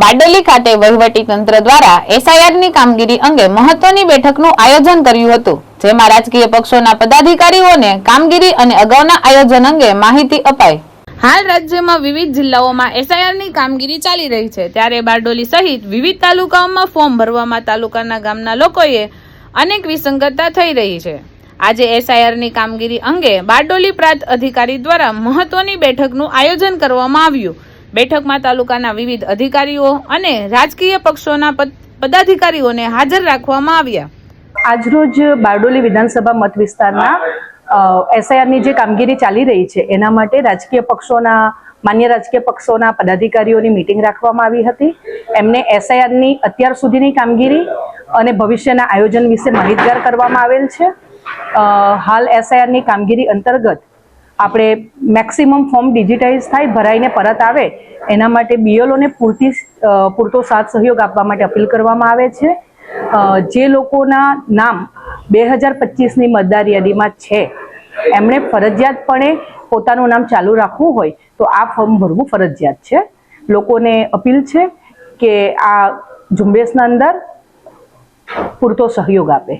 બારડોલી ખાતે વહીવટી તંત્ર દ્વારા એસઆઈઆરની કામગીરી અંગે મહત્વની બેઠકનું આયોજન કર્યું હતું, જેમાં રાજકીય પક્ષોના પદાધિકારીઓને કામગીરી અને અગાઉના આયોજન અંગે માહિતી અપાઈ. હાલ રાજ્યમાં વિવિધ જિલ્લાઓમાં એસઆઈઆરની કામગીરી ચાલી રહી છે. ત્યારે બારડોલી સહિત વિવિધ તાલુકાઓમાં ફોર્મ ભરવામાં તાલુકાના ગામના લોકોએ અનેક વિસંગતતા થઈ રહી છે. આજે એસઆઈઆરની કામગીરી અંગે બારડોલી પ્રાંત અધિકારી દ્વારા મહત્વની બેઠકનું આયોજન કરવામાં આવ્યું. બેઠકમાં તાલુકાના વિવિધ અધિકારીઓ અને રાજકીય પક્ષોના પદ- પદાધિકારીઓને હાજર રાખવામાં આવ્યા. આજરોજ બારડોલી વિધાનસભા મત વિસ્તારના એસઆઈઆરની જે કામગીરી ચાલી રહી છે, એના માટે રાજકીય પક્ષોના, માન્ય રાજકીય પક્ષોના પદાધિકારીઓની મિટિંગ રાખવામાં આવી હતી. એમને એસઆઈઆરની અત્યાર સુધીની કામગીરી અને ભવિષ્યના આયોજન વિશે માહિતગાર કરવામાં આવેલ છે. હાલ એસઆઈઆરની કામગીરી અંતર્ગત આપણે મેક્સિમમ ફોર્મ ડિજિટાઇઝ થાય, ભરાઈને પરત આવે, એના માટે બીએલઓને પૂરતી પૂરતો સાથ સહયોગ આપવા માટે અપીલ કરવામાં આવે છે. જે લોકોના નામ બે હજાર પચીસની મતદાર યાદીમાં છે, એમણે ફરજિયાતપણે પોતાનું નામ ચાલુ રાખવું હોય, તો આ ફોર્મ ભરવું ફરજિયાત છે. લોકોને અપીલ છે કે આ ઝુંબેશના અંદર પૂરતો સહયોગ આપે.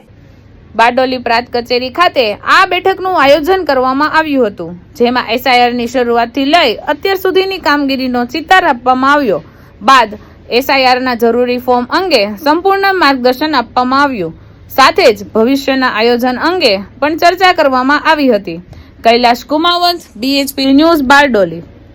બારડોલી પ્રાંત કચેરી ખાતે આ બેઠકનું આયોજન કરવામાં આવ્યું હતું, જેમાં એસઆઈઆરની શરૂઆતથી લઈ અત્યાર સુધીની કામગીરીનો ચિતાર આપવામાં આવ્યો. બાદ એસઆઈઆરના જરૂરી ફોર્મ અંગે સંપૂર્ણ માર્ગદર્શન આપવામાં આવ્યું. સાથે જ ભવિષ્યના આયોજન અંગે પણ ચર્ચા કરવામાં આવી હતી. Kailash Kumavansh BHP news Bardoli.